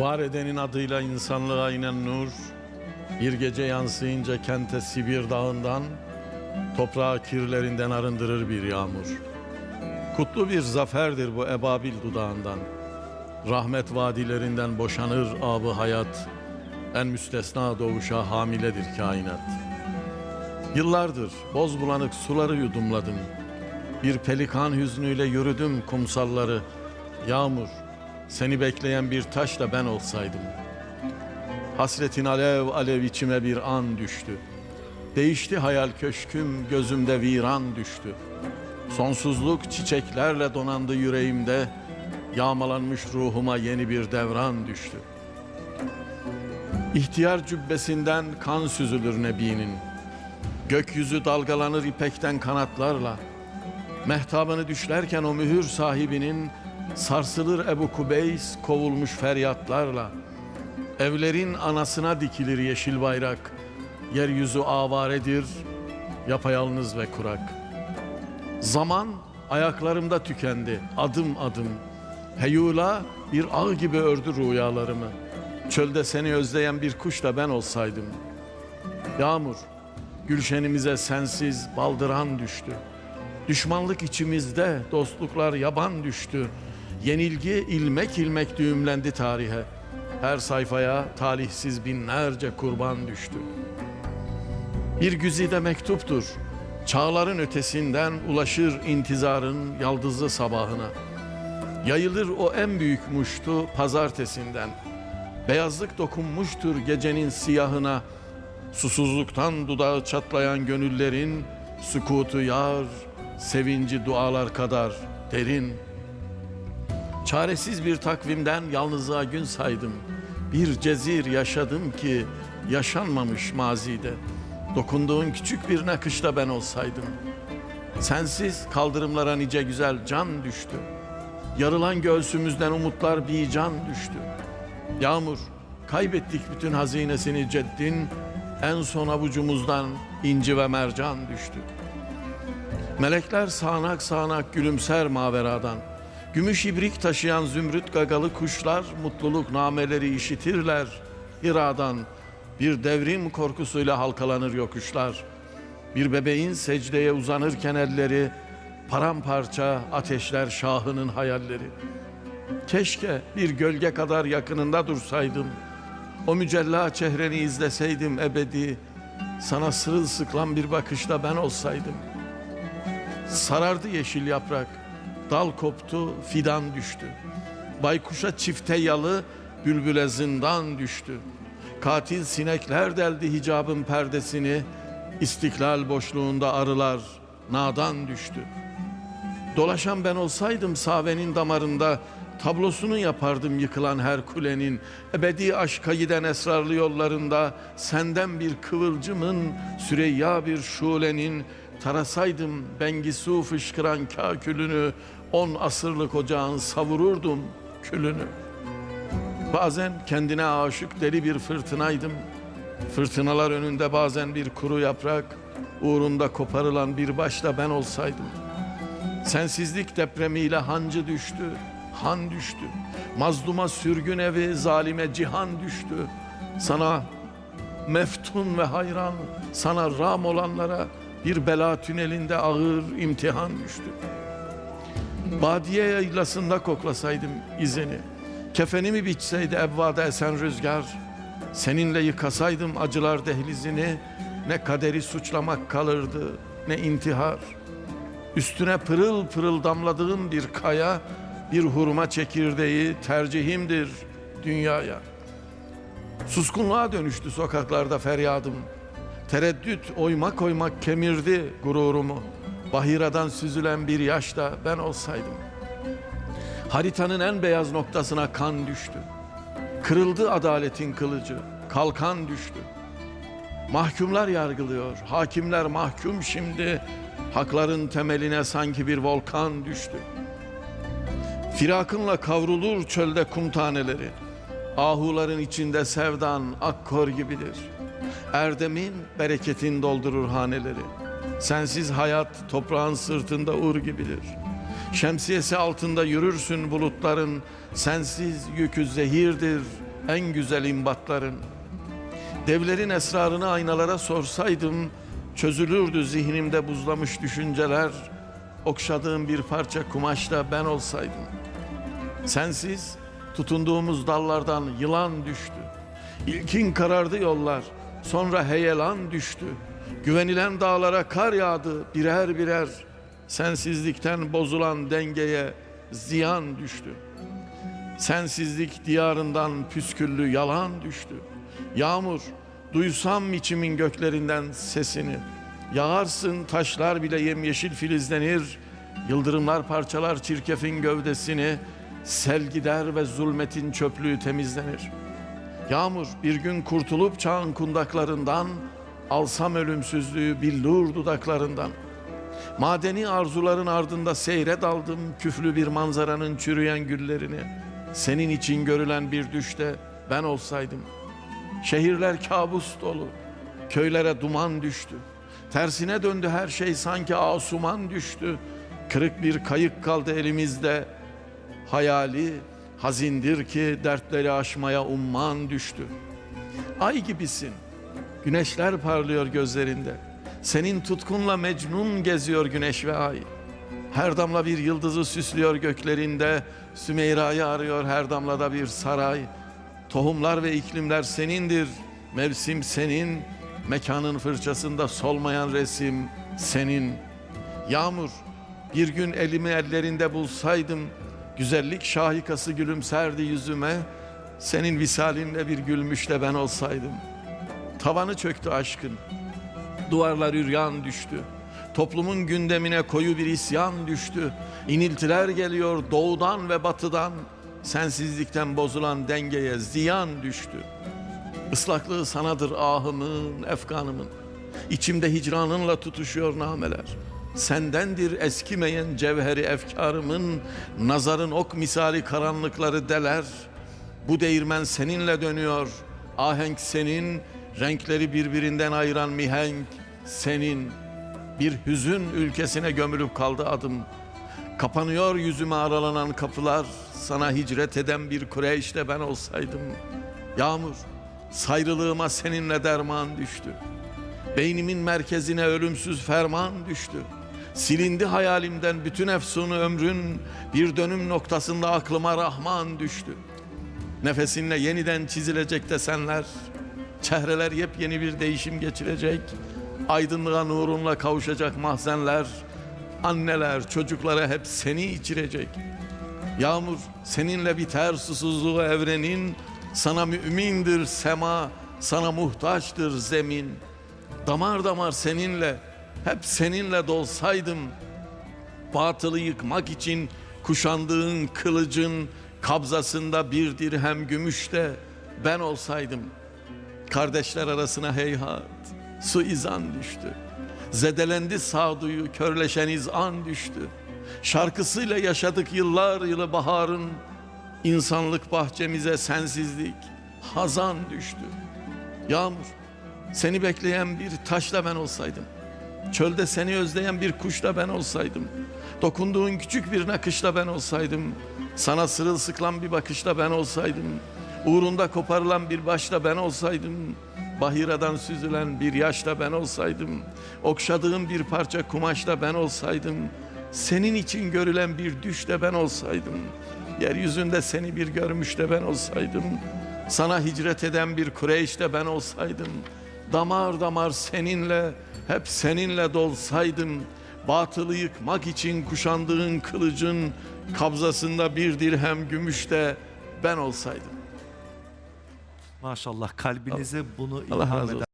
Var edenin adıyla insanlığa inen nur, bir gece yansıyınca kente Sibir dağından, toprağı kirlerinden arındırır bir yağmur. Kutlu bir zaferdir bu ebabil dudağından. Rahmet vadilerinden boşanır abı hayat, en müstesna doğuşa hamiledir kainat. Yıllardır boz bulanık suları yudumladım. Bir pelikan hüznüyle yürüdüm kumsalları. Yağmur, seni bekleyen bir taş da ben olsaydım. Hasretin alev alev içime bir an düştü. Değişti hayal köşküm, gözümde viran düştü. Sonsuzluk çiçeklerle donandı yüreğimde. Yağmalanmış ruhuma yeni bir devran düştü. İhtiyar cübbesinden kan süzülür Nebi'nin. Gökyüzü dalgalanır ipekten kanatlarla. Mehtabını düşlerken o mühür sahibinin sarsılır Ebu Kubeys kovulmuş feryatlarla. Evlerin anasına dikilir yeşil bayrak. Yeryüzü avaredir, yapayalnız ve kurak. Zaman ayaklarımda tükendi adım adım. Heyula bir ağ gibi ördü rüyalarımı. Çölde seni özleyen bir kuş da ben olsaydım. Yağmur, gülşenimize sensiz baldıran düştü. Düşmanlık içimizde, dostluklar yaban düştü. Yenilgi ilmek ilmek düğümlendi tarihe. Her sayfaya talihsiz binlerce kurban düştü. Bir güzide mektuptur. Çağların ötesinden ulaşır intizarın yaldızlı sabahına. Yayılır o en büyük muştu pazartesinden. Beyazlık dokunmuştur gecenin siyahına. Susuzluktan dudağı çatlayan gönüllerin sükutu yar, sevinci dualar kadar derin. Çaresiz bir takvimden yalnızlığa gün saydım. Bir cezir yaşadım ki yaşanmamış mazide. Dokunduğun küçük bir nakışta ben olsaydım. Sensiz kaldırımlara nice güzel can düştü. Yarılan göğsümüzden umutlar bir can düştü. Yağmur, kaybettik bütün hazinesini ceddin. En son avucumuzdan inci ve mercan düştü. Melekler sağanak sağanak gülümser maveradan. Gümüş ibrik taşıyan zümrüt gagalı kuşlar mutluluk nameleri işitirler. Hiradan bir devrim korkusuyla halkalanır yokuşlar. Bir bebeğin secdeye uzanırken elleri paramparça ateşler şahının hayalleri. Keşke bir gölge kadar yakınında dursaydım. O mücella çehreni izleseydim ebedi. Sana sırılsıklam bir bakışta ben olsaydım. Sarardı yeşil yaprak. Dal koptu, fidan düştü. Baykuşa çifte yalı, bülbüle zindan düştü. Katil sinekler deldi hicabın perdesini. İstiklal boşluğunda arılar nadan düştü. Dolaşan ben olsaydım savenin damarında tablosunu yapardım yıkılan her kulenin. Ebedi aşka giden esrarlı yollarında senden bir kıvılcımın, Süreyya bir şulenin tarasaydım Bengisu fışkıran kakülünü, on asırlık ocağın savururdum külünü. Bazen kendine aşık deli bir fırtınaydım. Fırtınalar önünde bazen bir kuru yaprak, uğrunda koparılan bir başla ben olsaydım. Sensizlik depremiyle hancı düştü, han düştü. Mazluma sürgün evi, zalime cihan düştü. Sana meftun ve hayran, sana ram olanlara bir bela tünelinde ağır imtihan düştü. Badiye yaylasında koklasaydım izini, kefenimi biçseydi evvada esen rüzgar, seninle yıkasaydım acılar dehlizini, ne kaderi suçlamak kalırdı, ne intihar. Üstüne pırıl pırıl damladığım bir kaya, bir hurma çekirdeği tercihimdir dünyaya. Suskunluğa dönüştü sokaklarda feryadım. Tereddüt oymak oymak kemirdi gururumu. Bahiradan süzülen bir yaş da ben olsaydım. Haritanın en beyaz noktasına kan düştü. Kırıldı adaletin kılıcı, kalkan düştü. Mahkumlar yargılıyor, hakimler mahkum şimdi. Hakların temeline sanki bir volkan düştü. Firakınla kavrulur çölde kum taneleri. Ahuların içinde sevdan akkor gibidir. Erdemin, bereketin doldurur haneleri. Sensiz hayat toprağın sırtında ur gibidir. Şemsiyesi altında yürürsün bulutların. Sensiz yükü zehirdir en güzel imbatların. Devlerin esrarını aynalara sorsaydım, çözülürdü zihnimde buzlamış düşünceler. Okşadığım bir parça kumaşla ben olsaydım. Sensiz tutunduğumuz dallardan yılan düştü. İlkin karardı yollar, sonra heyelan düştü. Güvenilen dağlara kar yağdı birer birer. Sensizlikten bozulan dengeye ziyan düştü. Sensizlik diyarından püsküllü yalan düştü. Yağmur, duysam içimin göklerinden sesini. Yağarsın taşlar bile yemyeşil filizlenir. Yıldırımlar parçalar çirkefin gövdesini. Sel gider ve zulmetin çöplüğü temizlenir. Yağmur bir gün kurtulup çağın kundaklarından, alsam ölümsüzlüğü billur dudaklarından. Madeni arzuların ardında seyre daldım küflü bir manzaranın çürüyen güllerini. Senin için görülen bir düşte ben olsaydım. Şehirler kabus dolu, köylere duman düştü. Tersine döndü her şey sanki asuman düştü. Kırık bir kayık kaldı elimizde. Hayali hazindir ki dertleri aşmaya umman düştü. Ay gibisin, güneşler parlıyor gözlerinde. Senin tutkunla mecnun geziyor güneş ve ay. Her damla bir yıldızı süslüyor göklerinde. Sümeyra'yı arıyor her damlada bir saray. Tohumlar ve iklimler senindir. Mevsim senin. Mekanın fırçasında solmayan resim senin. Yağmur bir gün elimi ellerinde bulsaydım. Güzellik şahikası gülümserdi yüzüme. Senin visalinle bir gülmüş de ben olsaydım. Tavanı çöktü aşkın. Duvarlar üryan düştü. Toplumun gündemine koyu bir isyan düştü. İniltiler geliyor doğudan ve batıdan. Sensizlikten bozulan dengeye ziyan düştü. Islaklığı sanadır ahımın, efkanımın. İçimde hicranınla tutuşuyor nameler. Sendendir eskimeyen cevheri efkarımın, nazarın ok misali karanlıkları deler. Bu değirmen seninle dönüyor, ahenk senin, renkleri birbirinden ayıran mihenk senin. Bir hüzün ülkesine gömülüp kaldı adım. Kapanıyor yüzüme aralanan kapılar, sana hicret eden bir Kureyş'le ben olsaydım. Yağmur, sayrılığıma seninle derman düştü. Beynimin merkezine ölümsüz ferman düştü. Silindi hayalimden bütün efsunu ömrün bir dönüm noktasında aklıma Rahman düştü. Nefesinle yeniden çizilecek desenler, çehreler yepyeni bir değişim geçirecek. Aydınlığa nurunla kavuşacak mahzenler, anneler çocuklara hep seni içirecek. Yağmur seninle biter susuzluğu evrenin, sana mümindir sema, sana muhtaçtır zemin. Damar damar seninle, hep seninle dolsaydım. Batılı yıkmak için kuşandığın kılıcın kabzasında bir dirhem gümüş de ben olsaydım. Kardeşler arasına heyhat, suizan düştü. Zedelendi sağduyu, körleşen izan düştü. Şarkısıyla yaşadık yıllar yılı baharın. insanlık bahçemize sensizlik, hazan düştü. Yağmur, seni bekleyen bir taşla ben olsaydım. Çölde seni özleyen bir kuşla ben olsaydım. Dokunduğun küçük bir nakışla ben olsaydım. Sana sırılsıklam bir bakışla ben olsaydım. Uğrunda koparılan bir başla ben olsaydım. Bahiradan süzülen bir yaşla ben olsaydım. Okşadığım bir parça kumaşla ben olsaydım. Senin için görülen bir düşle ben olsaydım. Yeryüzünde seni bir görmüş de ben olsaydım. Sana hicret eden bir Kureyş de ben olsaydım. Damar damar seninle, hep seninle dolsaydım. Batılı yıkmak için kuşandığın kılıcın kabzasında bir dirhem gümüş de ben olsaydım. Maşallah kalbinize bunu Allah ilham razı eden.